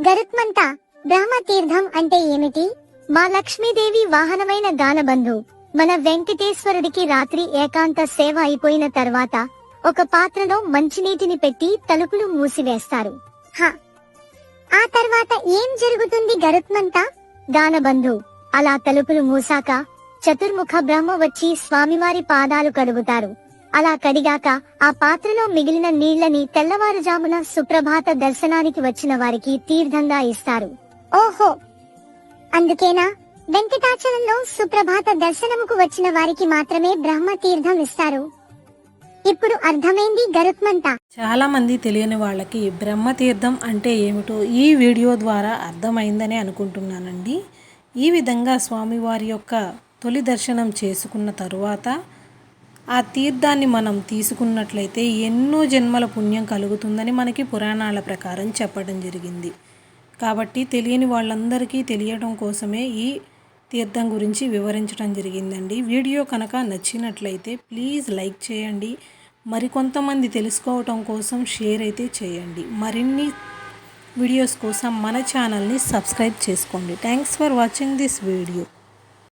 గరుత్మంత బ్రహ్మ తీర్థం అంటే ఏమిటి? మా లక్ష్మీదేవి వాహనమైన గానబంధు. మన వెంకటేశ్వరుడికి రాత్రి ఏకాంత సేవ అయిపోయిన తర్వాత ఒక పాత్రలో మంచినీటిని పెట్టి తలుపులు మూసివేస్తారు. హ. ఆ తర్వాత ఏం జరుగుతుంది గరుత్మంత? గానబంధు. అలా తలుపులు మూసాక చతుర్ముఖ బ్రహ్మ వచ్చి స్వామివారి పాదాలు కడుగుతారు. అలా కడిగాక ఆ పాత్రలో మిగిలిన నీళ్ళని తెల్లవారుజామున సుప్రభాత దర్శనానికి వచ్చిన వారికి తీర్థంగా ఇస్తారు. ఓహో! అందుకేనా? వెంకటాచలంలో సుప్రభాత దర్శనముకు వచ్చిన వారికి మాత్రమే బ్రహ్మ తీర్థం ఇస్తారు. ఇప్పుడు అర్థమైంది గరుత్మంత. చాలా మంది తెలియని వాళ్ళకి బ్రహ్మతీర్థం అంటే ఏమిటో ఈ వీడియో ద్వారా అర్థమైందని అనుకుంటున్నానండి. ఈ విధంగా స్వామివారి యొక్క తొలి దర్శనం చేసుకున్న తరువాత ఆ తీర్థాన్ని మనం తీసుకున్నట్లయితే ఎన్నో జన్మల పుణ్యం కలుగుతుందని మనకి పురాణాల ప్రకారం చెప్పడం జరిగింది. కాబట్టి తెలియని వాళ్ళందరికీ తెలియడం కోసమే ఈ తీర్థం గురించి వివరించడం జరిగిందండి. వీడియో కనుక నచ్చినట్లయితే ప్లీజ్ లైక్ చేయండి. మరికొంతమంది తెలుసుకోవటం కోసం షేర్ అయితే చేయండి. మరిన్ని వీడియోస్ కోసం మన ఛానల్ని సబ్స్క్రైబ్ చేసుకోండి. Thanks for watching this video.